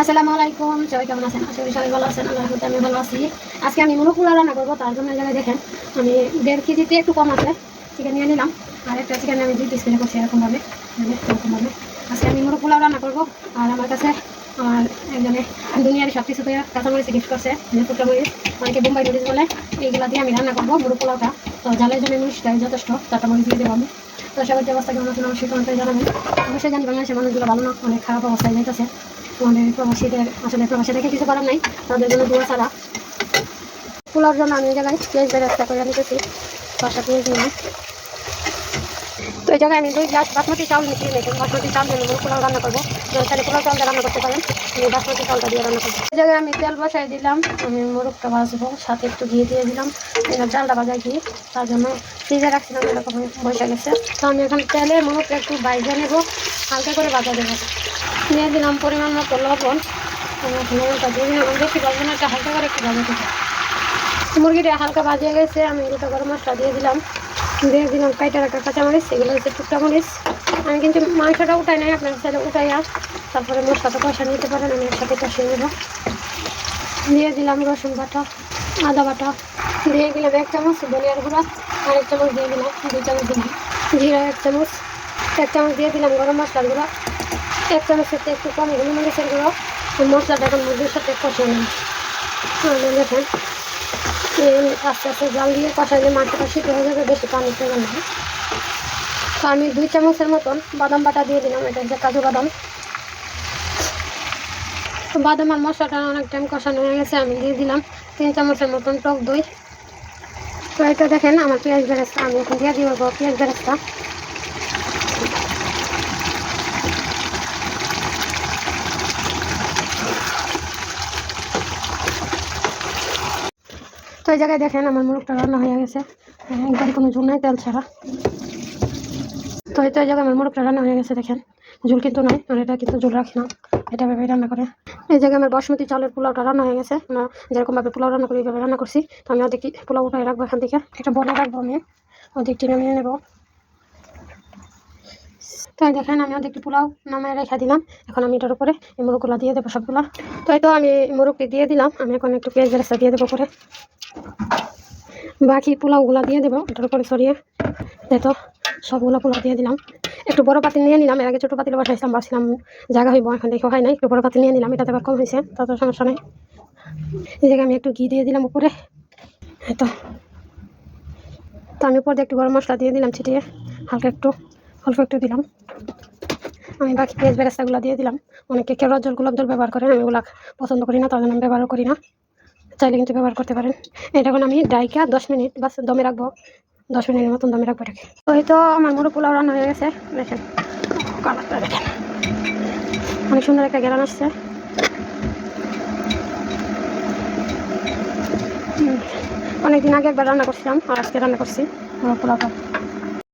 আসসালামু আলাইকুম, সবাই কেমন আছেন? আশা করি সবাই ভালো আছেন আল্লাহ রহমতে আমি ভালো আছি। আজকে আমি মুরগ পোলাও রান্না করব, তার জন্য জায়গায় দেখেন, আমি দেড় কেজিতে একটু কম আছে, চিকেন নিয়ে নিলাম। আর একটা চিকেন আমি দুই পিস করে করছি এরকমভাবে মানে এরকমভাবে। আজকে আমি মুরগ পোলাও রান্না করব, আর আমার কাছে আমার একজনে দুনিয়ার সব কিছু কাঁচামরিচ গিফট করছে মানে মরিচ অনেকে বোম্বাই মরিচ বলে, এইগুলা দিয়ে আমি রান্না করব মুরগ পোলাওটা। তো জালের জন্য মরিচটাই যথেষ্ট, চারটা মরিচ দিয়ে দেবো আমি। তো সবার যে অবস্থা কেমন আছেন অবশ্যই কমেন্টে জানাবেন। অবশ্যই জানি বাংলাদেশের মানুষগুলো ভালো না, অনেক খারাপ অবস্থায় যাইতেছে। আমাদের প্রবাসীদের আসলে প্রবাসী দেখে কিছু করার নাই, তাদের জন্য দোয়া ছাড়া। পোলার জন্য আমি জায়গায় পেঁয়াজ ব্যবস্থা করে পেঁয়াজ নিয়ে তো এই জায়গায় আমি দুই গ্লাস বাসমতি চাউল মিশিয়ে নিয়েছি, বাসমতি চাউল দিয়ে আমি পোলাও রান্না করব। তাহলে পোলাও রান্না করতে পারেন, আমি বাসমতি চাউলটা দিয়ে রান্না করব। এই জায়গায় আমি তেল বসাই দিলাম, আমি মুরগটা ভাজবো, সাথে একটু ঘি দিয়ে দিলাম ডালটা ভাজা ঘি তার জন্য ফ্রিজে রাখছিলাম, এরকম বসে গেছে। তো আমি এখন তেলে মুরগটা একটু বাইজে নেব, হালকা করে ভাজা দেবো। দিয়ে দিলাম পরিমাণ মতো লবণ। লবণটা দিয়ে বেশি ভাজবো হালকা করে একটু ভাজা মুরগিটা হালকা ভাজিয়ে গেছে, আমি দুটো গরম মশলা দিয়ে দিলাম। দিয়ে দিলাম কাইটা রাখা কাঁচামরিচ, এগুলো হচ্ছে টুকটা মরিচ। আমি কিন্তু মাংসটা উঠাই নাই, আপনার সাথে উঠাইয়া তারপরে মশলাটা কষা নিতে পারেন, আমি একসাথে কষিয়ে নেব। দিয়ে দিলাম রসুন বাটা, আদা বাটা। দিয়ে দিলাম এক চামচ ধনিয়ার গুঁড়া, আর এক চামচ দিয়ে দিলাম দুই চামচ দিলাম জিরা এক চামচ এক চামচ দিয়ে দিলাম গরম মশলার গুঁড়া। এক চামচের একটু কম মরিচের গুঁড়ো মশলাটা এখন মুরগির সাথে কষিয়ে নেব দেখেন। আস্তে আস্তে জাল দিয়ে কষাইলে মাংসটা সিদ্ধ হয়ে যাবে, বেশি পানি প্রয়োজন না। তো আমি দুই চামচের মতন বাদাম বাটা দিয়ে দিলাম। এটা হচ্ছে কাজু বাদাম। তো বাদাম আর মশলাটা অনেক টাইম কষানো হয়ে গেছে, আমি দিয়ে দিলাম তিন চামচের মতন টক দই। তো এটা দেখেন, আমার পেঁয়াজ বেরেস্তা, আমি এখন দিয়ে দিব পেঁয়াজ বেরেস্তা। তো এই জায়গায় দেখেন আমার মুরগটা রান্না হয়ে গেছে। একবার কোনো ঝুল নাই, তেল ছাড়া। তো এই তো জায়গায় আমার মুরগটা রান্না হয়ে গেছে, দেখেন। ঝুল কিন্তু নাই, আর এটা কিন্তু ঝুল রাখি না। এটা ভেবে রান্না করে। এই জায়গায় আমার বাসমতি চালের পোলাওটা রান্না হয়ে গেছে। আমরা যেরকমভাবে পোলাও রান্না করি, এইভাবে রান্না করছি। তো আমি ওদিকে পোলাও উঠাই রাখব এখান থেকে। এটা বলে রাখব আমি। ওদিকটি নামিয়ে নেব। তো এই দেখেন, আমি ওদিকটি পোলাও নামিয়ে রেখে দিলাম। এখন আমি এটার উপরে এই মুরগগুলো দিয়ে দেবো সবগুলা। তো এই তো আমি মুরগটি দিয়ে দিলাম। আমি এখন একটু পেঁয়াজ বেরেস্তা দিয়ে দেবো করে বাকি পোলাওগুলো দিয়ে দেবো। এটার উপরে সরিয়ে তো, সবগুলো পোলাও দিয়ে দিলাম। একটু বড় পাতিল নিয়ে নিলাম। এর আগে ছোটো পাতিল বসাইছিলাম, ভাবছিলাম জায়গা হইব, এখন দেখো হয় নাই। একটু বড় পাতিল নিয়ে নিলাম, এটাতে আবার কম হয়েছে তত সমস্যা নেই। এই জায়গায় আমি একটু ঘি দিয়ে দিলাম উপরে। তো। তো আমি উপর একটু গরম মশলা দিয়ে দিলাম ছিটিয়ে। হালকা একটু, অল্প একটু দিলাম। আমি বাকি পেঁয়াজ বেরেস্তাগুলো দিয়ে দিলাম। অনেকে কেউ জল, গোলাপ জল ব্যবহার করেন, আমি ওগুলো পছন্দ করি না, তার জন্য আমি ব্যবহারও করি না। চাইলে কিন্তু ব্যবহার করতে পারেন। এটা এখন আমি ডাইকা দশ মিনিট বাস দমে রাখব। দশ মিনিটের মতন দমে রাখব এটাকে। এই তো আমার মুরো পোলাও রান্না হয়ে গেছে। দেখেন, কালারটা দেখেন। অনেক সুন্দর একটা গেরান আসছে। অনেকদিন আগে একবার রান্না করছিলাম, আর আজকে রান্না করছি পোলাওটা।